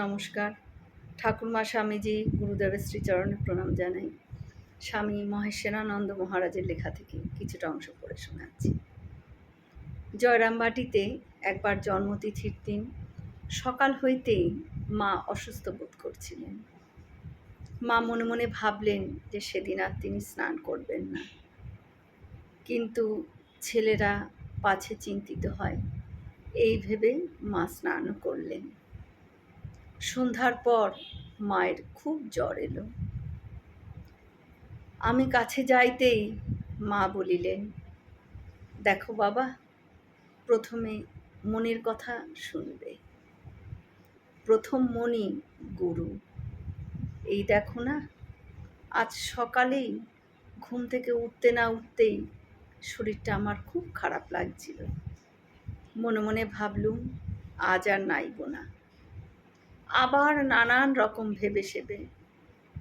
নমস্কার। ঠাকুরমা স্বামীজি গুরুদেবের শ্রীচরণে প্রণাম জানাই। স্বামী মহেশ্বরানন্দ মহারাজের লেখা থেকে কিছুটা অংশ পড়ে শোনাচ্ছি। জয়রামবাটিতে একবার জন্মতিথির দিন সকাল হইতেই মা অসুস্থ বোধ করছিলেন। মা মনে মনে ভাবলেন যে সেদিন আর তিনি স্নান করবেন না। কিন্তু ছেলেরা পাছে চিন্তিত হয়। এই ভেবে মা স্নান করলেন। সন্ধ্যার পর মায়ের খুব জ্বর এলো। আমি কাছে যাইতেই মা বলিলেন, দেখো বাবা, প্রথমে মনের কথা শুনবে। প্রথম মনি গুরু। এই দেখো না, আজ সকালেই ঘুম থেকে উঠতে না উঠতেই শরীরটা আমার খুব খারাপ লাগছিল। মনে মনে ভাবলুম, আজ আর নাইব না। আবার নানান রকম ভেবে সেবে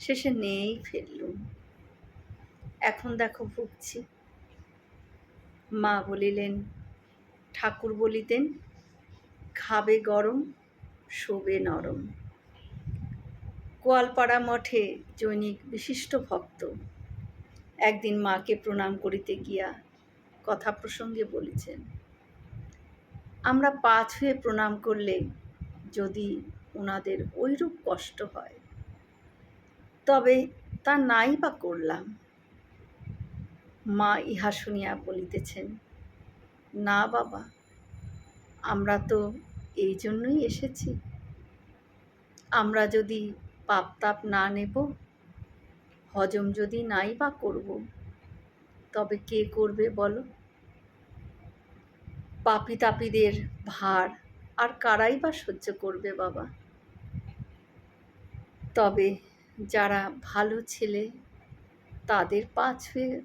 শেষে নেই ফেললুম। এখন দেখো ভুগছি। মা বলিলেন, ঠাকুর বলিতেন, খাবে গরম, শোবে নরম। কোয়ালপাড়া মঠে জৈনিক বিশিষ্ট ভক্ত। একদিন মাকে প্রণাম করিতে গিয়া কথা প্রসঙ্গে বলেছেন, আমরা পা ছুঁয়ে প্রণাম করলে যদি ওনাদের ওইরূপ কষ্ট হয়। তবে তা নাই বা করলাম। মা ইহা শুনিয়া বলিতেছেন, না বাবা, আমরা তো এই জন্যই এসেছি। আমরা যদি পাপ তাপ না নেব, হজম যদি নাই বা করব, তবে কে করবে বলো? পাপি তাপিদের ভার আর কারাই বা সহ্য করবে বাবা? তবে যারা ভালো ছেলে, তাদের পা ছুঁয়ে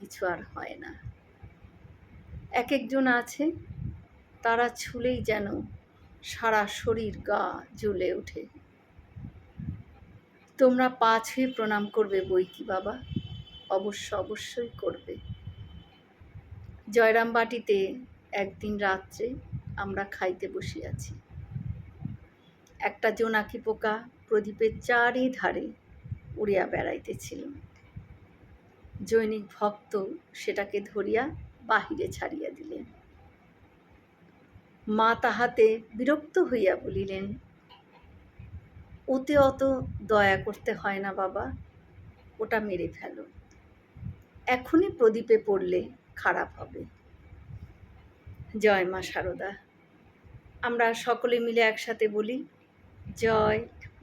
কিছু আর হয় না। এক একজন আছে, তারা ছুলেই যেন সারা শরীর গা জ্বলে ওঠে। তোমরা পা ছুঁয়ে প্রণাম করবে বই কি বাবা? অবশ্য অবশ্যই করবে। জয়রামবাটিতে একদিন রাত্রে আমরা খাইতে বসিয়াছি। একটা জোনাকি পোকা প্রদীপের চারিধারে উড়িয়া বেড়াইতেছিল। জৈনিক ভক্ত সেটাকে ধরিয়া বাহিরে ছাড়িয়া দিলেন। মা তাহাতে বিরক্ত হইয়া বলিলেন, ওতে অত দয়া করতে হয় না বাবা, ওটা মেরে ফেলো। এখনই প্রদীপে পড়লে খারাপ হবে। জয় মা সারদা। আমরা সকলে মিলে একসাথে বলি, জয়